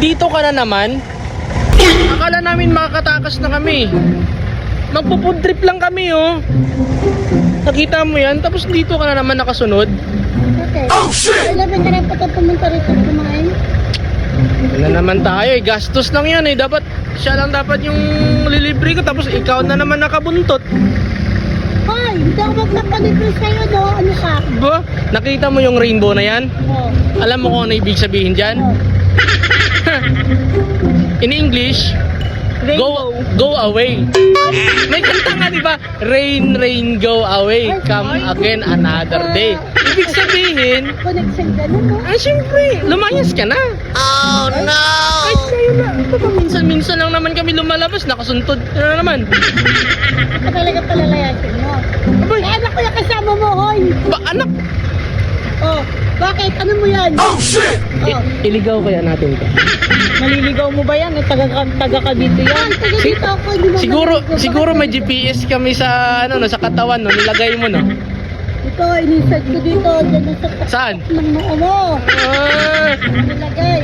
Dito ka na naman. Akala namin makakatakas na kami. Magpo-food trip lang kami, oh. Nakita mo yan, tapos dito ka na naman nakasunod. Okay. Oh, shit! Kailan ka rin pa pumunta rito kumain? Wala naman tayo eh, gastos lang yan eh. Dapat, siya lang dapat yung lilibre ko, tapos ikaw na naman nakabuntot. Hoy, hindi ako magpapalibre sa'yo, no? Ano ka? Ba? Nakita mo yung rainbow na yan? Oh. Alam mo kung ano ibig sabihin dyan? Oh. In English, go go away. May kanta nga, di ba? Rain, rain, go away. Come again another day. Ibig sabihin, Connection ka na, no? ah, syempre, lumayas ka na. Oh, no! Kahit kayo na. Ito minsan-minsan lang naman kami lumalabas, nakasuntod ka na naman. Ito talaga palalayasin mo. Abay, Eh, anak ko yung kasama mo, hoy! ba, anak? Oh, bakit? Ano mo yan? Oh, shit! Oh, iligaw kaya natin to. maliligaw mo ba yan? Eh, taga, taga ka dito yan? taga dito ako. Hindi mo Siguro, maliligaw. siguro may GPS kami sa, ano, no, sa katawan, no? Nilagay mo, no? Ito, inisad ko dito. Diyan sa Saan? ng mo. Ah, Nilagay.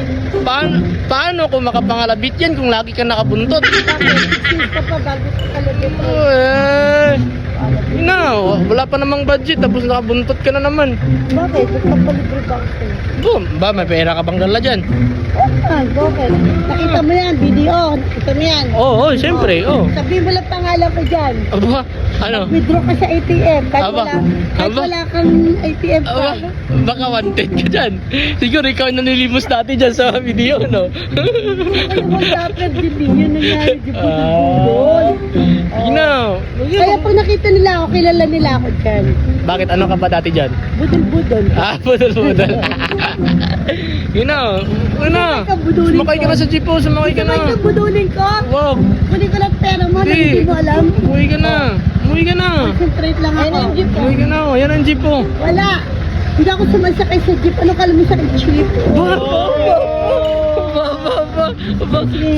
Paano, paano kung makapangalabit yan kung lagi ka nakabuntot? Eh, na, wala pa namang budget tapos nakabuntot ka na naman. Bakit? Magpapalibre ba ako? Boom, ba may pera ka bang dala dyan? Ah, bakit? Nakita mo yan, video. Nakita mo yan. Oo, oh, siyempre, oo. Oh. Sabihin mo lang pangalan ko dyan. Aba, ano? Withdraw ka sa ATM. Kahit Aba. wala, kahit Aba. wala kang ATM Aba, card. baka wanted ka dyan. Siguro ikaw ang nanilimos dati dyan sa video, no? Kaya mo dapat hindi yun nangyari. Di ba? Ah, you know. Kaya pag nakita nila ako, kilala nila ako dyan. Bakit ano ka ba dati dyan? Budol-budol. Ah, budol budol. you know, ano? Ka, budulin Sumakay ka na sa jeep, oh. sumakay ka na. ka, budulin ko. Wag, Kunin ko lang pera mo, Hindi. mo alam. umuwi ka na. Umuwi ka na. Concentrate lang ako. Umuwi ka na, oh. yan ang jeep, oh. Wala. Hindi ako sumasakay sa jeep. Ano kala mo sa jeep? Ba, ba, ba, ba, ba, ba.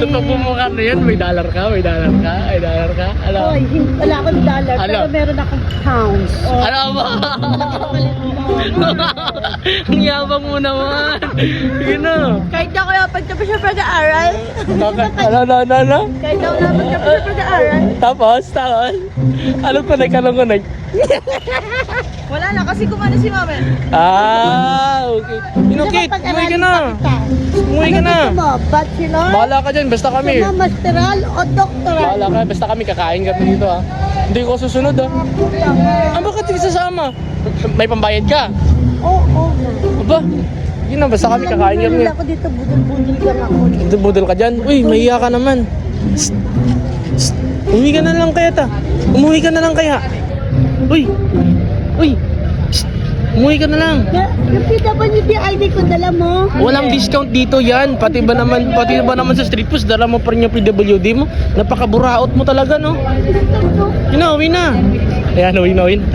Sa pagmumukha na yan, may dollar ka, may dollar ka, may dollar ka. Alam, Hoy, hindi- wala akong dollar. Ano? Pero meron akong pounds. Oh. alam ba? Ang yabang mo naman. Sige na. Kahit ako yung pagtapos sa pag-aaral. Bakit? Ano, ano, ano, ano? Kahit ako na pagtapos sa pag-aaral. Tapos, tapos. Connect, anong connect? Wala na, kasi kumano si mama. Ah, okay. Inokit, umuwi ka na. Umuwi ka na. Ano mo? Bachelor? Bahala ka dyan, basta kami. Mo masteral o doctoral? Bahala ka, basta kami kakain kami dito ah. Hindi ko susunod ah. Ah, bakit hindi sasama? May pambayad ka? Oo, oo. Aba, yun na, basta kami kakain kami. Ako dito, budol-budol lang ako. Budol ka dyan? Uy, mahiya ka naman. Psst. Psst. Umuwi ka na lang kaya ta. Umuwi ka na lang kaya. Uy, uy. Umuwi ka na lang. Yung PWD ID ko, dala mo? Walang discount dito yan. Pati ba naman, pati ba naman sa street foods, dala mo pa rin yung PWD mo. Napakaburaot mo talaga, no? Yun na, uwi na. Ayan, uwi na, uwi na.